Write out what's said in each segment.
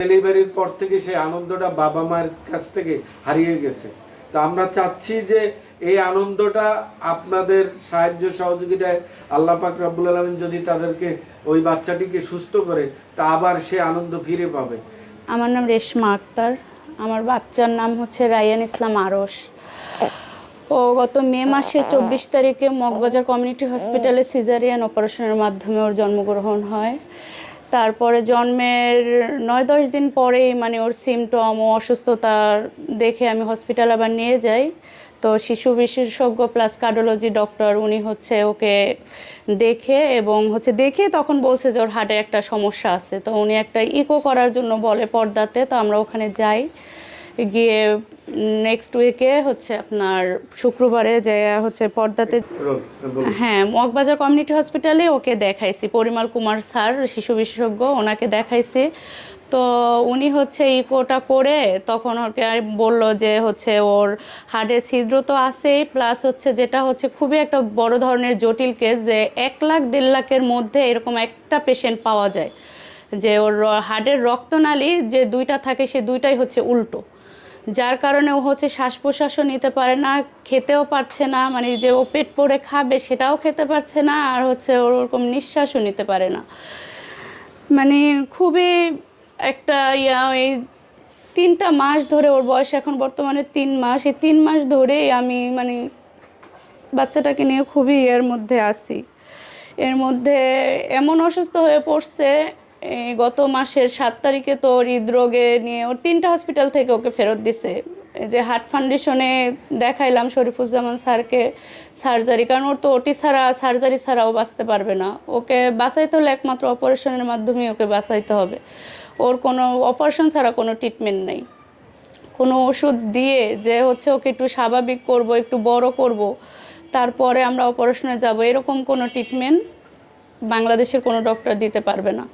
ডেলিভারির পর থেকে সেই আনন্দটা বাবা মায়ের কাছ থেকে হারিয়ে গেছে। তো আমরা চাচ্ছি যে এই আনন্দটা আপনাদের সাহায্য সহযোগিতায় আল্লাহ পাক রব্বুল আলমিন যদি তাদেরকে ওই বাচ্চাটিকে সুস্থ করে, তা আবার সে আনন্দ ফিরে পাবে। আমার নাম রেশমা আক্তার। আমার বাচ্চার নাম হচ্ছে রায়ান ইসলাম আরস ও গত মে মাসের চব্বিশ তারিখে মগবাজার কমিউনিটি হসপিটালে সিজারিয়ান অপারেশনের মাধ্যমে ওর জন্মগ্রহণ হয়। তারপরে জন্মের নয়, দশ দিন পরেই মানে ওর সিমটম ও অসুস্থতার দেখে আমি হসপিটাল আবার নিয়ে যাই। তো শিশু বিশেষজ্ঞ প্লাস কার্ডোলজি ডক্টর উনি হচ্ছে ওকে দেখে এবং হচ্ছে দেখে তখন বলছে যে ওর হার্টে একটা সমস্যা আছে। তো উনি একটা ইকো করার জন্য বলে পর্দাতে, তো আমরা ওখানে যাই। গিয়ে নেক্সট উইকে হচ্ছে আপনার শুক্রবারে যে হচ্ছে পর্দাতে হ্যাঁ মগবাজার কমিউনিটি হসপিটালে ওকে দেখাইছি। পরিমল কুমার স্যার শিশু বিশেষজ্ঞ ওনাকে দেখাইছি। তো উনি হচ্ছে ইকোটা করে তখন ওকে বলল যে হচ্ছে ওর হার্টের ছিদ্র তো আছেই প্লাস হচ্ছে যেটা হচ্ছে খুবই একটা বড় ধরনের জটিল কেস যে এক লাখ দেড় লাখের মধ্যে এরকম একটা পেশেন্ট পাওয়া যায়। যে ওর হার্টের রক্তনালী যে দুইটা থাকে সে দুইটাই হচ্ছে উল্টো। যার কারণে ও হচ্ছে শ্বাস প্রশ্বাসও নিতে পারে না, খেতেও পারছে না মানে যে ও পেট পড়ে খাবে সেটাও খেতে পারছে না, আর হচ্ছে ওর ওরকম নিঃশ্বাসও নিতে পারে না। মানে খুবই একটা ইয়া, এই তিনটা মাস ধরে ওর বয়স এখন বর্তমানে তিন মাস, এই তিন মাস ধরেই আমি মানে বাচ্চাটাকে নিয়ে খুবই এর মধ্যে আছি। এর মধ্যে এমন অসুস্থ হয়ে পড়ছে গত মাসের সাত তারিখে তো হৃদরোগে নিয়ে ওর তিনটা হসপিটাল থেকে ওকে ফেরত দিছে। যে হার্ট ফাউন্ডেশনে দেখাইলাম শরীফুজ্জামান স্যারকে সার্জারি কারণ ওর তো ওটি ছাড়া সার্জারি ছাড়াও বাঁচতে পারবে না। ওকে বাঁচাইতে হলে একমাত্র অপারেশনের মাধ্যমেই ওকে বাঁচাইতে হবে। ওর কোনো অপারেশন ছাড়া কোনো ট্রিটমেন্ট নেই। কোনো ওষুধ দিয়ে যে হচ্ছে ওকে একটু স্বাভাবিক করব, একটু বড় করব, তারপরে আমরা অপারেশনে যাব, এরকম কোনো ট্রিটমেন্ট বাংলাদেশের কোনো ডক্টর দিতে পারবে না।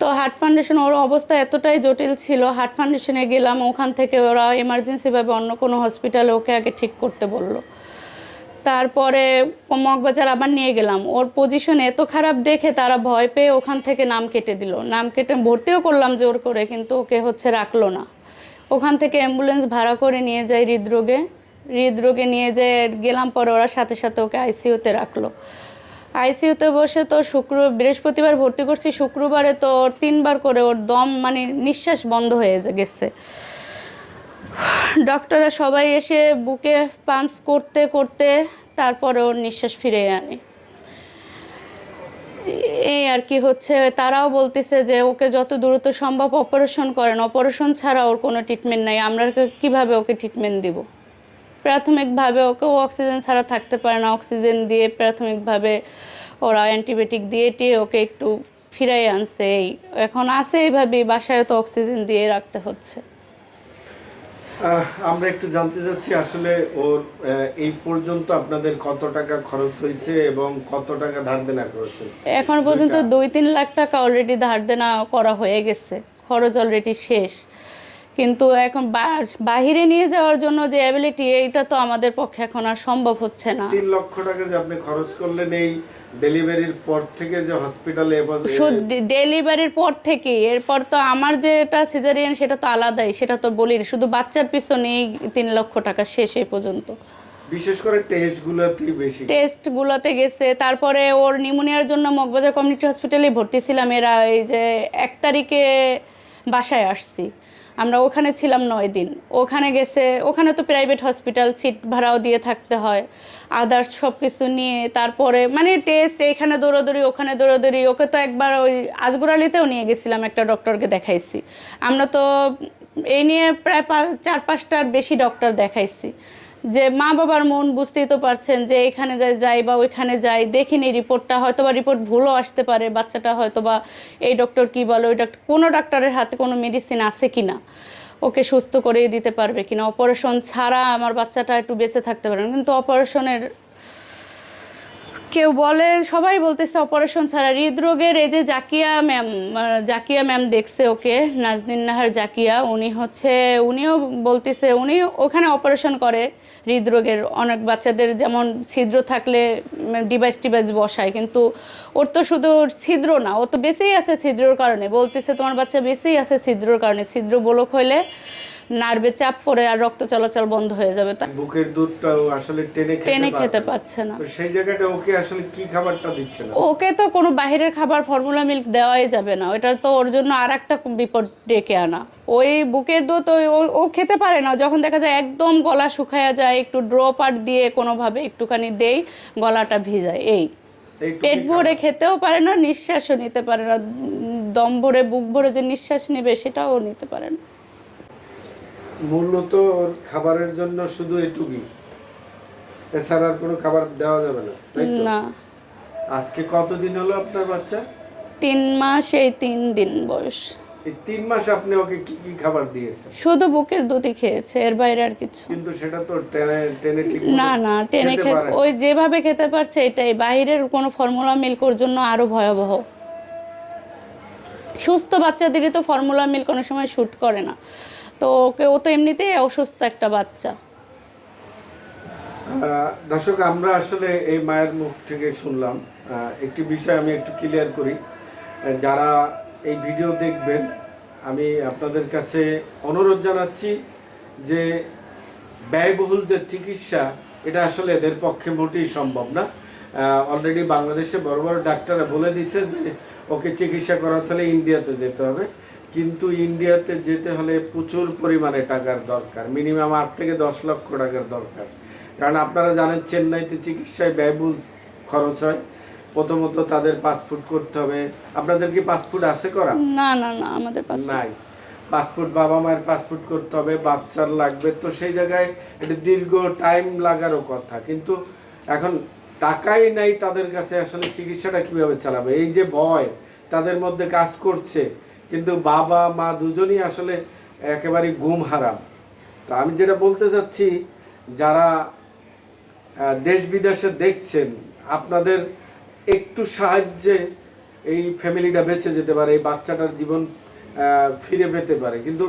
তো হার্ট ফাউন্ডেশন ওর অবস্থা এতটাই জটিল ছিল, হার্ট ফাউন্ডেশনে গেলাম, ওখান থেকে ওরা এমার্জেন্সিভাবে অন্য কোনো হসপিটালে ওকে আগে ঠিক করতে বলল। তারপরে মগবাজার আবার নিয়ে গেলাম। ওর পজিশন এত খারাপ দেখে তারা ভয় পেয়ে ওখান থেকে নাম কেটে দিল। নাম কেটে ভর্তিও করলাম জোর করে, কিন্তু ওকে হচ্ছে রাখল না। ওখান থেকে অ্যাম্বুলেন্স ভাড়া করে নিয়ে যায় হৃদরোগে। হৃদরোগে নিয়ে যেয়ে, গেলাম পরে ওরা সাথে সাথে ওকে আইসিইউতে রাখল। আইসিইউতে বসে তো শুক্র, বৃহস্পতিবার ভর্তি করছি, শুক্রবারে তো ওর তিনবার করে ওর দম মানে নিঃশ্বাস বন্ধ হয়ে গেছে। ডক্টররা সবাই এসে বুকে পাম্পস করতে করতে তারপরে ওর নিঃশ্বাস ফিরে আনে। এই আর কি হচ্ছে, তারাও বলতেছে যে ওকে যত দ্রুত সম্ভব অপারেশন করেন। অপারেশন ছাড়া ওর কোনো ট্রিটমেন্ট নেই। আমরা কীভাবে ওকে ট্রিটমেন্ট দিব? প্রাথমিকভাবে ওকেও অক্সিজেন ছাড়া থাকতে পারে না। অক্সিজেন দিয়ে প্রাথমিকভাবে ওরা অ্যান্টিবায়োটিক দিয়ে টিয়ে ওকে একটু ফিরাই আনছে। এই এখন আছে এইভাবেই বাসায় তো অক্সিজেন দিয়ে রাখতে হচ্ছে। আমরা একটু জানতে চাচ্ছি আসলে ওর এই পর্যন্ত আপনাদের কত টাকা খরচ হয়েছে এবং কত টাকা ধার দেনা করেছেন এখন পর্যন্ত দুই তিন লাখ টাকা অলরেডি ধার দেনা করা হয়ে গেছে। খরচ অলরেডি শেষ। কিন্তু এখন বাহিরে নিয়ে যাওয়ার জন্য যে অ্যাবিলিটি এইটা তো আমাদের পক্ষে এখন আর সম্ভব হচ্ছে না। তিন লক্ষ টাকা যে আপনি খরচ করলেন এই ডেলিভারির পর থেকে যে হসপিটালে শুধু ডেলিভারির পর থেকে এরপর তো আমার যেটা সিজারিয়ান সেটা তো আলাদাই সেটা তো বলিনি শুধু বাচ্চার পিছনেই তিন লক্ষ টাকা শেষ এই পর্যন্ত। বিশেষ করে টেস্টগুলোতেই বেশি। টেস্টগুলোতে গেছে তারপরে ওর নিউমোনিয়ার জন্য মগবাজার কমিউনিটি হসপিটালে ভর্তি ছিলাম এরা এই যে এক তারিখে বাসায় আসছি। আমরা ওখানে ছিলাম নয় দিন। ওখানে গেছে, ওখানে তো প্রাইভেট হসপিটাল সিট ভাড়াও দিয়ে থাকতে হয় আদার্স সব কিছু নিয়ে তারপরে মানে টেস্ট এখানে দৌড়াদৌড়ি, ওখানে দৌড়াদৌড়ি, ওকে তো একবার ওই আজগুরালিতেও নিয়ে গেছিলাম, একটা ডক্টরকে দেখাইছি। আমরা তো এই নিয়ে প্রায় পাঁচ, চার পাঁচটার বেশি ডক্টর দেখাইছি। যে মা বাবার মন বুঝতেই তো পারছেন যে এখানে যাই বা ওইখানে যাই, দেখিনি রিপোর্টটা হয়তো বা রিপোর্ট ভুলও আসতে পারে, বাচ্চাটা হয়তো বা এই ডক্টর কি বলে, ওই ডাক্তার কোনো ডাক্তারের হাতে কোনো মেডিসিন আছে কি না ওকে সুস্থ করে দিতে পারবে কিনা অপারেশন ছাড়া আমার বাচ্চাটা একটু বেঁচে থাকতে পারে। কিন্তু অপারেশনের কেউ বলে, সবাই বলতেছে অপারেশন ছাড়া। হৃদরোগের এই যে জাকিয়া ম্যাম জাকিয়া ম্যাম দেখছে ওকে, নাজনিন নাহার জাকিয়া, উনি হচ্ছে, উনিও বলতেছে, উনি ওখানে অপারেশন করে হৃদরোগের। অনেক বাচ্চাদের যেমন ছিদ্র থাকলে ডিভাইস টিভাইস বসায়, কিন্তু ওর তো শুধু ছিদ্র না, ও তো বেশিই আছে ছিদ্রর কারণে। বলতেছে তোমার বাচ্চা বেশিই আছে ছিদ্রর কারণে। ছিদ্র বলক হইলে নার্ভে চাপ পড়ে আর রক্ত চলাচল বন্ধ হয়ে যাবে বুকের দুধটাও আসলে টেনে টেনে খেতে পারবে না। পাচ্ছে না। সেই জায়গাটা ওকে আসলে কি খাবারটা দিচ্ছে না? ওকে তো কোনো বাইরের খাবার ফর্মুলা মিল্ক দেওয়াই যাবে না। ওটার তো ওর জন্য আর একটা বিপদ ডেকে আনা। ওই বুকের দুধ ওই ও- ও খেতে পারে না। যখন দেখা যায় একদম গলা শুকায়া যায় একটু ড্রপ আর দিয়ে কোনোভাবে একটুখানি দেই গলাটা ভিজায়। এই। পেট ভরে খেতেও পারে না নিঃশ্বাসও নিতে পারে না। দম ভরে বুক ভরে যে নিঃশ্বাস নেবে সেটাও নিতে পারে না। মূলত ওর খাবারের জন্য শুধু এটুকুই এছাড়া আর কোনো খাবার দেওয়া যাবে না তাই তো? না। আজকে কতদিন হলো আপনার বাচ্চা? তিন মাস এই তিন দিন বয়স। এই তিন মাস আপনি ওকে কি কি খাবার দিয়েছেন? শুধু বুকের দুধই খেয়েছে এর বাইরে আর কিছু। কিন্তু সেটা তো টেনে টেনে ঠিক না না টেনে খেতে খেতে পারে। ওই যেভাবে খেতে পারছে এটাই। বাইরের কোনো ফর্মুলা মিল্ক ওর জন্য আরও ভয়াবহ। সুস্থ বাচ্চাদেরই তো ফর্মুলা মিল্ক কোনো সময় শ্যুট করে না। তো ওকে, ও তো এমনিতেই অসুস্থ একটা বাচ্চা। দর্শক, আমরা আসলে এই মায়ের মুখ থেকে শুনলাম। একটি বিষয় আমি একটু ক্লিয়ার করি। যারা এই ভিডিও দেখবেন, আমি আপনাদের কাছে অনুরোধ জানাচ্ছি যে ব্যয়বহুল যে চিকিৎসা, এটা আসলে এদের পক্ষে মোটেই সম্ভব না। অলরেডি বাংলাদেশে বড় বড় ডাক্তাররা বলে দিছে যে ওকে চিকিৎসা করাতে হলে ইন্ডিয়াতে যেতে হবে। কিন্তু ইন্ডিয়াতে যেতে হলে প্রচুর পরিমাণে টাকার দরকার। মিনিমাম আট থেকে দশ লক্ষ টাকার দরকার। কারণ আপনারা জানেন চেন্নাইতে চিকিৎসায় ব্যয়বহুল খরচ হয়। প্রথমত তাদের পাসপোর্ট করতে হবে। আপনাদের কি পাসপোর্ট আছে করা? না না না আমাদের নাই। পাসপোর্ট বাবা মায়ের পাসপোর্ট করতে হবে বাচ্চার লাগবে। তো সেই জায়গায় এটা দীর্ঘ টাইম লাগারও কথা। কিন্তু এখন টাকাই নাই তাদের কাছে। আসলে চিকিৎসাটা কীভাবে চালাবে? এই যে ভয় তাদের মধ্যে কাজ করছে। কিন্তু বাবা, মা দুজনই আসলে একেবারে গুম হারাম। তো আমি যেটা বলতে চাচ্ছি, যারা দেশ বিদেশে দেখছেন, আপনাদের একটু সাহায্যে এই ফ্যামিলিটা বেঁচে যেতে পারে, এই বাচ্চাটার জীবন ফিরে পেতে পারে। কিন্তু